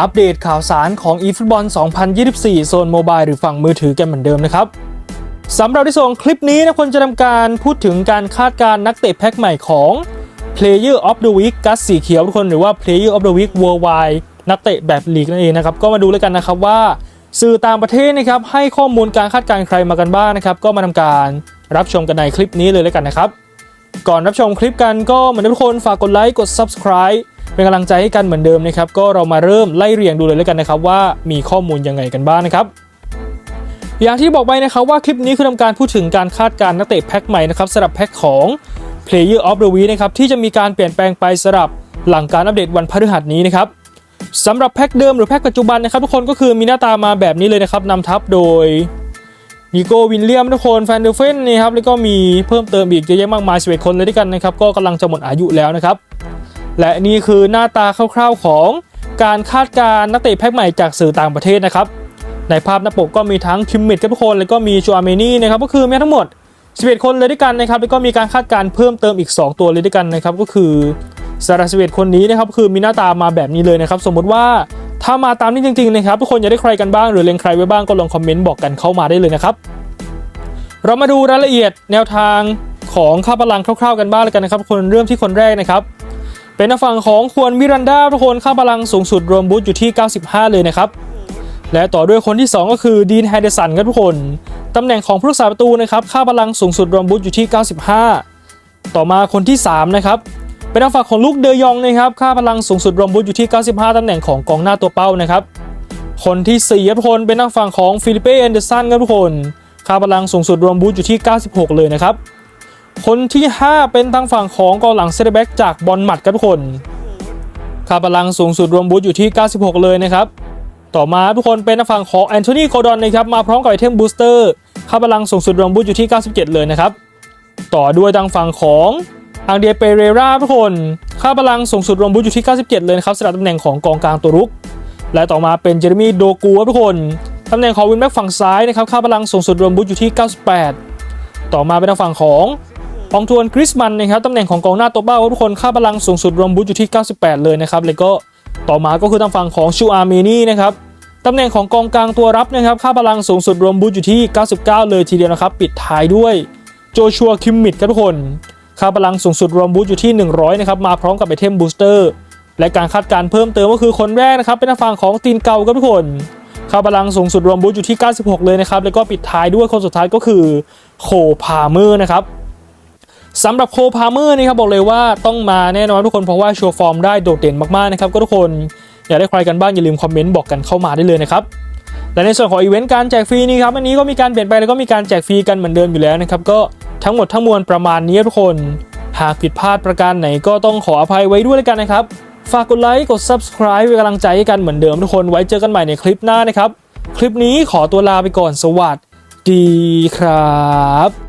อัปเดตข่าวสารของ eFootball 2024 โซนโมบายหรือฝั่งมือถือกันเหมือนเดิมนะครับสำหรับที่ส่งคลิปนี้นะคนจะทำการพูดถึงการคาดการณ์นักเตะแพ็คใหม่ของ Player of the Week กัสสีเขียวทุกคนหรือว่า Player of the Week Worldwide นักเตะแบบลีกนั่นเองนะครับ ก็มาดูแล้วกันนะครับว่า สื่อต่างประเทศนะครับให้ข้อมูลการคาดการณ์ใครมากันบ้างนะครับ ก็มาทำการรับชมกันในคลิปนี้เลยแล้วกันนะครับ ก่อนรับชมคลิปกันก็เหมือนทุกคนฝากกดไลค์กด subscribe เป็นกำลังใจให้กันเหมือนเดิมนะครับก็เรามาเริ่มไล่เรียงดูเลยแล้วกันนะครับว่ามีข้อมูลยังไงกันบ้างนะครับอย่างที่บอกไปนะครับว่าคลิปนี้คือทำการพูดถึงการคาดการณ์นักเตะแพ็คใหม่นะครับสำหรับแพ็คของ Player of the Week นะครับที่จะมีการเปลี่ยนแปลงไปสำหรับหลังการอัปเดตวันพฤหัสนี้นะครับสำหรับแพ็คเดิมหรือแพ็คปัจจุบันนะครับทุกคนก็คือมีหน้าตามาแบบนี้เลยนะครับนำทัพโดยนิโกวินเลียมทุกคนแฟนเดอร์เฟนนี่ครับแล้วก็มีเพิ่มเติมอีกเยอะแยะมากมาย11คนเลยด้วยกันนะครับก็กำลังจะหมดอายุแล้วนะครับ และนี่คือหน้าตาคร่าวๆของการคาดการณ์นักเตะแพ็คใหม่จากสื่อต่างประเทศนะครับ ในภาพหน้าปกก็มีทั้งคิมมิดกับทุกคน แล้วก็มีจูอาเมนี่นะครับก็คือมีทั้งหมด 11 คนเลยด้วยกันนะครับ แล้วก็มีการคาดการณ์เพิ่มเติมอีก 2 ตัวเลยด้วยกันนะครับ ก็คือสารสเวตคนนี้นะครับคือมีหน้าตามาแบบนี้เลยนะครับ สมมติว่าถ้ามาตามนี้จริงๆนะครับทุกคนอยากได้ใครกันบ้างหรือเล็งใครไว้บ้างก็ลองคอมเมนต์บอกกันเข้ามาได้เลยนะครับ เรามาดูรายละเอียดแนวทางของค่าพลังคร่าวๆกันบ้างแล้วกันนะครับ คนเริ่มที่คนแรกนะครับ เป็นฝั่งของควรมิรันดาทุกคนค่าพลังสูงสุดรวมบูทอยู่ที่ 95 เลยนะครับ และต่อด้วยคนที่ 2 ก็คือดีนแฮเดสันครับทุกคน ตำแหน่งของผู้รักษาประตูนะครับค่าพลังสูงสุดรวมบูทอยู่ที่ 95 ต่อมาคนที่ 3 นะครับ เป็นฝั่งของลูกเดยองนะครับค่าพลังสูงสุดรวมบูทอยู่ที่ 95 ตำแหน่งของกองหน้าตัวเป้านะครับ คนที่4ครับทุกคนเป็นทางฝั่งของฟิลิปเป้แอนเดอร์สันครับทุกคนค่าพลังสูงสุดรวมบูทอยู่ที่ 96 เลยนะครับ คนที่ 5 เป็นทางฝั่งของกองหลังเซตแบ็กจากบอลหมัดครับทุกคนค่าพลังสูงสุดรวมบูทอยู่ที่ 96 เลยนะครับ ต่อมาทุกคนเป็นทางฝั่งของแอนโทนีโกดอนนะครับมาพร้อมกับไอเทมบูสเตอร์ค่าพลังสูงสุดรวมบูทอยู่ที่ 97 เลยนะครับ ต่อด้วยทางฝั่งของอังเดียเปเรราทุกคน ค่าพลังสูงสุดรวมบูทอยู่ที่ 97 เลยนะครับสำหรับตำแหน่งของกองกลางตัวรุก และต่อมาเป็นเจอร์มี่โดกูทุกคนตำแหน่งของวินแบ็กฝั่งซ้ายนะครับค่าพลังสูงสุดรวมบูทอยู่ที่ 98 ต่อมาเป็นทางฝั่งของ องทวนคริสมันนะครับตำแหน่งของกองหน้าตัวเป้าทุกคนค่าพลังสูงสุดรวมบูทอยู่ที่ 98 เลยนะครับแล้วก็ต่อมาก็คือทางฝั่งของชูอาร์เมนี่นะครับตำแหน่งของกองกลางตัวรับนะครับค่าพลังสูงสุดรวมบูทอยู่ที่ 99 เลยทีเดียวนะครับปิดท้ายด้วยโจชัวคิมมิดครับทุกคนค่าพลังสูงสุดรวมบูทอยู่ที่ 100 นะครับมาพร้อมกับไอเทมบูสเตอร์และการคาดการเพิ่มเติมก็คือคนแรกนะครับเป็นทางฝั่งของตีนเก่าครับทุกคนค่าพลังสูงสุดรวมบูทอยู่ที่ 96 เลยนะครับแล้วก็ปิดท้ายด้วยคนสุดท้ายก็คือโคพาเมอร์นะครับ สำหรับโคพาเมอร์นี่ครับบอกเลยว่าต้องมาแน่นอนทุกคนเพราะว่าโชว์ฟอร์มได้โดดเด่นมากๆนะครับก็ทุกคนอยากได้ใครกันบ้างอย่าลืมคอมเมนต์บอกกันเข้ามาได้เลยนะครับและในส่วนของอีเวนต์การแจกฟรีนี่ครับอันนี้ก็มีการเปลี่ยนไปแล้วก็มีการแจกฟรีกันเหมือนเดิมอยู่แล้วนะครับก็ทั้งหมดทั้งมวลประมาณนี้ทุกคนหากผิดพลาดประการไหนก็ต้องขออภัยไว้ด้วยแล้วกันนะครับฝากกดไลค์กด subscribe เป็นกำลังใจให้กันเหมือนเดิมทุกคนไว้เจอกันใหม่ในคลิปหน้านะครับ คลิปนี้ขอตัวลาไปก่อนสวัสดีครับ